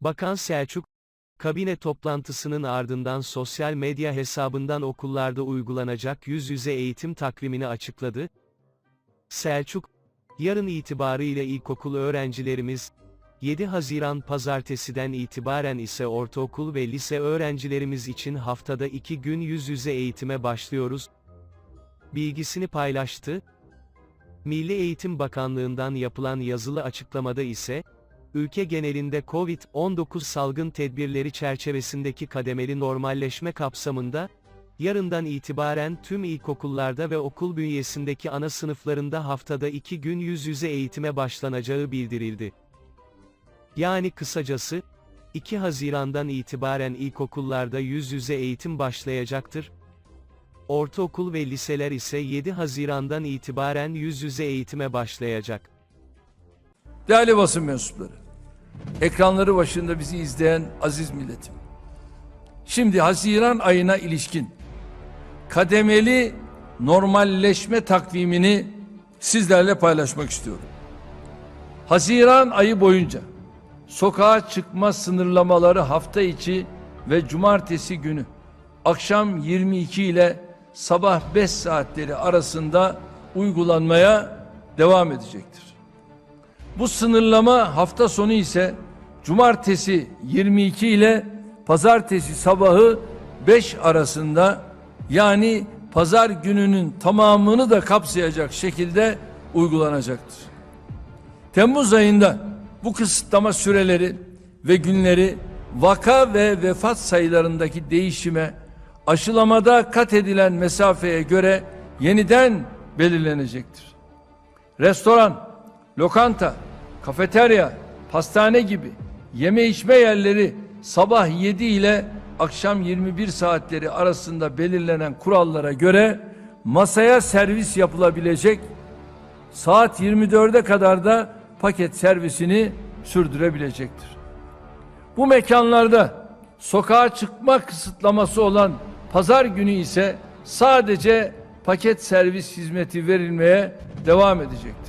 Bakan Selçuk, kabine toplantısının ardından sosyal medya hesabından okullarda uygulanacak yüz yüze eğitim takvimini açıkladı. Selçuk, yarın itibarıyla ilkokul öğrencilerimiz, 7 Haziran pazartesiden itibaren ise ortaokul ve lise öğrencilerimiz için haftada 2 gün yüz yüze eğitime başlıyoruz, bilgisini paylaştı. Milli Eğitim Bakanlığı'ndan yapılan yazılı açıklamada ise, ülke genelinde COVID-19 salgın tedbirleri çerçevesindeki kademeli normalleşme kapsamında, yarından itibaren tüm ilkokullarda ve okul bünyesindeki ana sınıflarında haftada iki gün yüz yüze eğitime başlanacağı bildirildi. Yani kısacası, 2 Haziran'dan itibaren ilkokullarda yüz yüze eğitim başlayacaktır. Ortaokul ve liseler ise 7 Haziran'dan itibaren yüz yüze eğitime başlayacak. Değerli basın mensupları, ekranları başında bizi izleyen aziz milletim. Şimdi Haziran ayına ilişkin kademeli normalleşme takvimini sizlerle paylaşmak istiyorum. Haziran ayı boyunca sokağa çıkma sınırlamaları hafta içi ve cumartesi günü akşam 22 ile sabah 5 saatleri arasında uygulanmaya devam edecektir. Bu sınırlama hafta sonu ise cumartesi 22 ile pazartesi sabahı 5 arasında yani pazar gününün tamamını da kapsayacak şekilde uygulanacaktır. Temmuz ayında bu kısıtlama süreleri ve günleri vaka ve vefat sayılarındaki değişime aşılamada kat edilen mesafeye göre yeniden belirlenecektir. Restoran, lokanta, kafeterya, pastane gibi yeme içme yerleri sabah 7 ile akşam 21 saatleri arasında belirlenen kurallara göre masaya servis yapılabilecek saat 24'e kadar da paket servisini sürdürebilecektir. Bu mekanlarda sokağa çıkma kısıtlaması olan pazar günü ise sadece paket servis hizmeti verilmeye devam edecektir.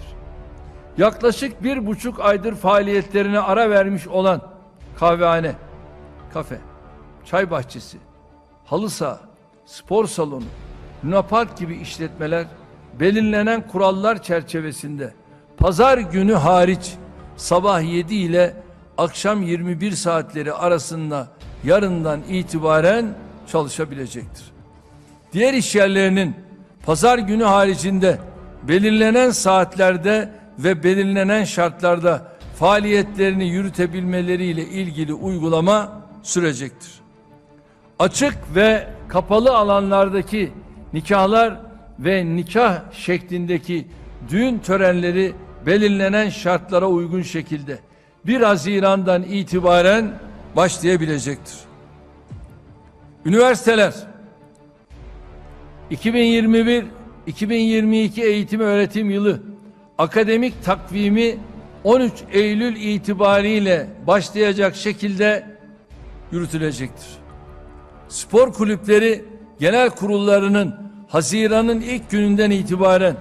Yaklaşık bir buçuk aydır faaliyetlerine ara vermiş olan kahvehane, kafe, çay bahçesi, halı saha, spor salonu, lunapark gibi işletmeler belirlenen kurallar çerçevesinde pazar günü hariç sabah 7 ile akşam 21 saatleri arasında yarından itibaren çalışabilecektir. Diğer iş yerlerinin pazar günü haricinde belirlenen saatlerde ve belirlenen şartlarda faaliyetlerini yürütebilmeleriyle ilgili uygulama sürecektir. Açık ve kapalı alanlardaki nikahlar ve nikah şeklindeki düğün törenleri belirlenen şartlara uygun şekilde 1 Haziran'dan itibaren başlayabilecektir. Üniversiteler 2021-2022 eğitim öğretim yılı akademik takvimi 13 Eylül itibariyle başlayacak şekilde yürütülecektir. Spor kulüpleri genel kurullarının Haziran'ın ilk gününden itibaren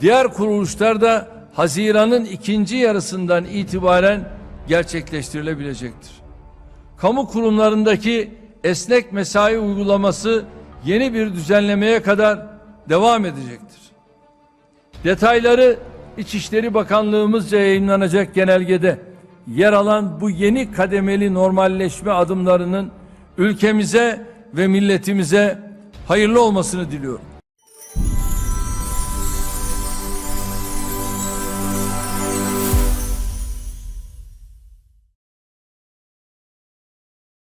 diğer kuruluşlar da Haziran'ın ikinci yarısından itibaren gerçekleştirilebilecektir. Kamu kurumlarındaki esnek mesai uygulaması yeni bir düzenlemeye kadar devam edecektir. Detayları İçişleri Bakanlığımızca yayınlanacak genelgede yer alan bu yeni kademeli normalleşme adımlarının ülkemize ve milletimize hayırlı olmasını diliyorum.